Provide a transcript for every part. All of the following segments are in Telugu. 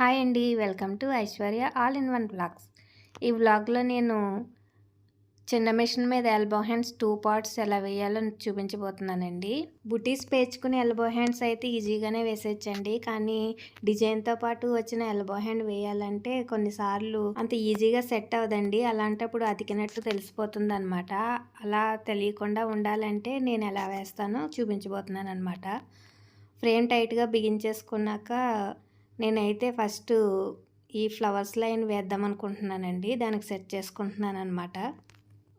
హాయ్ అండి. Welcome to Aishwarya all in one blogs ఈ వ్లాగ్లో నేను చిన్న మిషన్ మీద ఎల్బో హ్యాండ్స్ టూ పార్ట్స్ ఎలా వేయాలో చూపించబోతున్నానండి. బుటీస్ పేర్చుకుని ఎల్బో హ్యాండ్స్ అయితే ఈజీగానే వేసేయచ్చండి. కానీ డిజైన్తో పాటు వచ్చిన ఎల్బో హ్యాండ్ వేయాలంటే కొన్నిసార్లు అంత ఈజీగా సెట్ అవ్వదండి. అలాంటప్పుడు అతికినట్టు తెలిసిపోతుంది అనమాట అలా తెలియకుండా ఉండాలంటే నేను ఎలా వేస్తానో చూపించబోతున్నాను అనమాట ఫ్రేమ్ టైట్గా బిగించేసుకున్నాక నేనైతే ఫస్ట్ ఈ ఫ్లవర్స్ లైన్ వేద్దాం అనుకుంటున్నానండి. దానికి సెట్ చేసుకుంటున్నాను అనమాట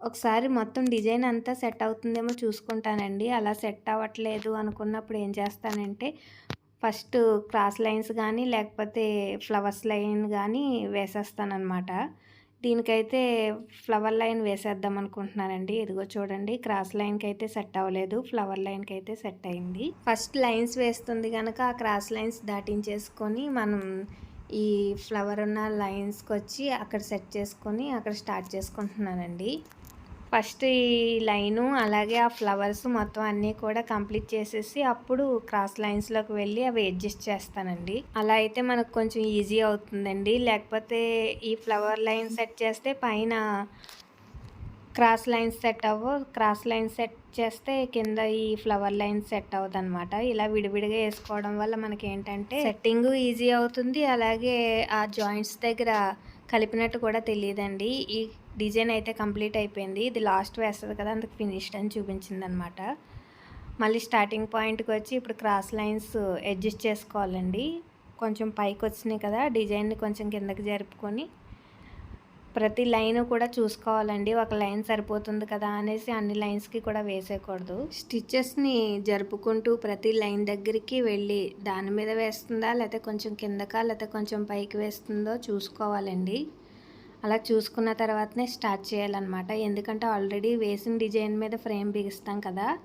ఒకసారి మొత్తం డిజైన్ అంతా సెట్ అవుతుందేమో చూసుకుంటానండి. అలా సెట్ అవ్వట్లేదు అనుకున్నప్పుడు ఏం చేస్తానంటే ఫస్ట్ క్రాస్ లైన్స్ కానీ లేకపోతే ఫ్లవర్స్ లైన్ కానీ వేసేస్తానమాట దీనికైతే ఫ్లవర్ లైన్ వేసేద్దాం అనుకుంటున్నానండి. ఇదిగో చూడండి క్రాస్ లైన్కి అయితే సెట్ అవ్వలేదు. ఫ్లవర్ లైన్కి అయితే సెట్ అయింది. ఫస్ట్ లైన్స్ వేస్తుంది కనుక ఆ క్రాస్ లైన్స్ దాటించేసుకొని మనం ఈ ఫ్లవర్ ఉన్న లైన్స్కి వచ్చి అక్కడ సెట్ చేసుకొని అక్కడ స్టార్ట్ చేసుకుంటున్నానండి. ఫస్ట్ ఈ లైను అలాగే ఆ ఫ్లవర్స్ మొత్తం అన్నీ కూడా కంప్లీట్ చేసేసి అప్పుడు క్రాస్ లైన్స్లోకి వెళ్ళి అవి అడ్జస్ట్ చేస్తానండి. అలా అయితే మనకు కొంచెం ఈజీ అవుతుందండి. లేకపోతే ఈ ఫ్లవర్ లైన్ సెట్ చేస్తే పైన క్రాస్ లైన్స్ సెట్ అవ్వు క్రాస్ లైన్ సెట్ చేస్తే కింద ఈ ఫ్లవర్ లైన్ సెట్ అవుతుంది ఇలా విడివిడిగా వేసుకోవడం వల్ల మనకి ఏంటంటే సెట్టింగ్ ఈజీ అవుతుంది. అలాగే ఆ జాయింట్స్ దగ్గర కలిపినట్టు కూడా తెలియదండి. ఈ డిజైన్ అయితే కంప్లీట్ అయిపోయింది. ఇది లాస్ట్ వేస్తుంది కదా అందుకు ఫినిష్డ్ అని చూపించింది అనమాట మళ్ళీ స్టార్టింగ్ పాయింట్కి వచ్చి ఇప్పుడు క్రాస్ లైన్స్ అడ్జస్ట్ చేసుకోవాలండి. కొంచెం పైకి వచ్చినాయి కదా డిజైన్ని కొంచెం కిందకి జరుపుకొని ప్రతి లైన్ కూడా చూసుకోవాలండి. ఒక లైన్ సరిపోతుంది కదా అనేసి అన్ని లైన్స్కి కూడా వేసేయకూడదు. స్టిచ్చెస్ని జరుపుకుంటూ ప్రతి లైన్ దగ్గరికి వెళ్ళి దాని మీద వేస్తుందా లేకపోతే కొంచెం కిందకా లేకపోతే కొంచెం పైకి వేస్తుందో చూసుకోవాలండి. అలా చూసుకున్న తర్వాతనే స్టార్ట్ చేయాలన్నమాట. ఎందుకంటే ఆల్రెడీ వేసిన డిజైన్ మీద ఫ్రేమ్ బిగిస్తాం కదా.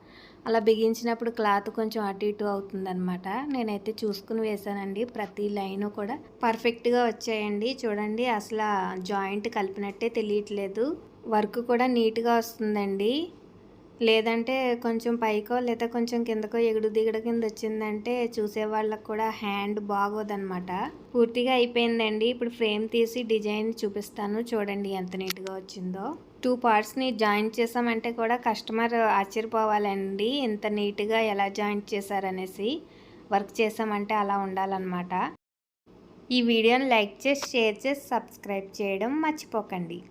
అలా బిగించినప్పుడు క్లాత్ కొంచెం అటు ఇటు అవుతుందన్నమాట. నేనైతే చూసుకుని వేసానండి ప్రతి లైను కూడా పర్ఫెక్ట్గా వచ్చాయండి. చూడండి అసలు జాయింట్ కలిపినట్టే తెలియట్లేదు. వర్క్ కూడా నీట్గా వస్తుందండి. లేదంటే కొంచెం పైకో లేదా కొంచెం కిందకో ఎగుడు దిగడ కింద వచ్చిందంటే చూసే వాళ్ళకు కూడా హ్యాండ్ బాగోదన్నమాట. పూర్తిగా అయిపోయిందండి. ఇప్పుడు ఫ్రేమ్ తీసి డిజైన్ చూపిస్తాను. చూడండి ఎంత నీట్గా వచ్చిందో. టూ పార్ట్స్ని జాయింట్ చేసామంటే కూడా కస్టమర్ ఆశ్చర్యపోవాలండి. ఇంత నీట్గా ఎలా జాయింట్ చేశారనేసి. వర్క్ చేసామంటే అలా ఉండాలన్నమాట. ఈ వీడియోని లైక్ చేసి షేర్ చేసి సబ్స్క్రైబ్ చేయడం మర్చిపోకండి.